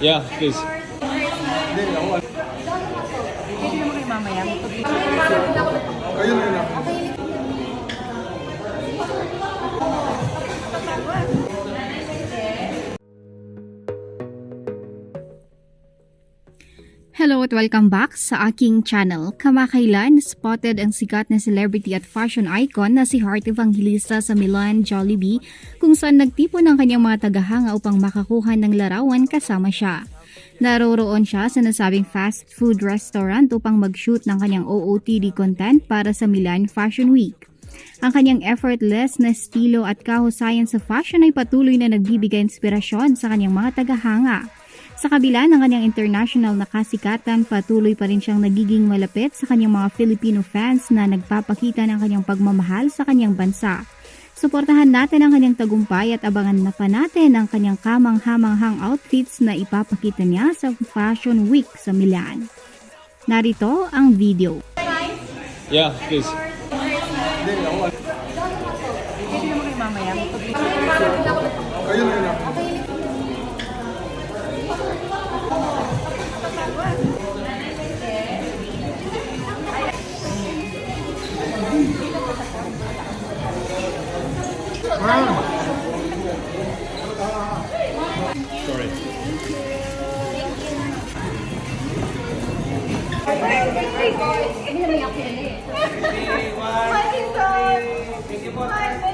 Yeah, please. Pwede naman kayo mamaya. Hello at welcome back sa aking channel. Kamakailan, spotted ang sikat na celebrity at fashion icon na si Heart Evangelista sa Milan Jollibee kung saan nagtipon ng kanyang mga tagahanga upang makakuha ng larawan kasama siya. Naroroon siya sa nasabing fast food restaurant upang mag-shoot ng kanyang OOTD content para sa Milan Fashion Week. Ang kanyang effortless na estilo at kahusayan sa fashion ay patuloy na nagbibigay inspirasyon sa kanyang mga tagahanga. Sa kabila ng kanyang international na kasikatan, patuloy pa rin siyang nagiging malapit sa kanyang mga Filipino fans na nagpapakita ng kanyang pagmamahal sa kanyang bansa. Suportahan natin ang kanyang tagumpay at abangan na pa natin ang kanyang kamang-hamanghang outfits na ipapakita niya sa Fashion Week sa Milan. Narito ang video. Yeah, please. Pwede naman Sorry. Thank you. Thank you. Thank you.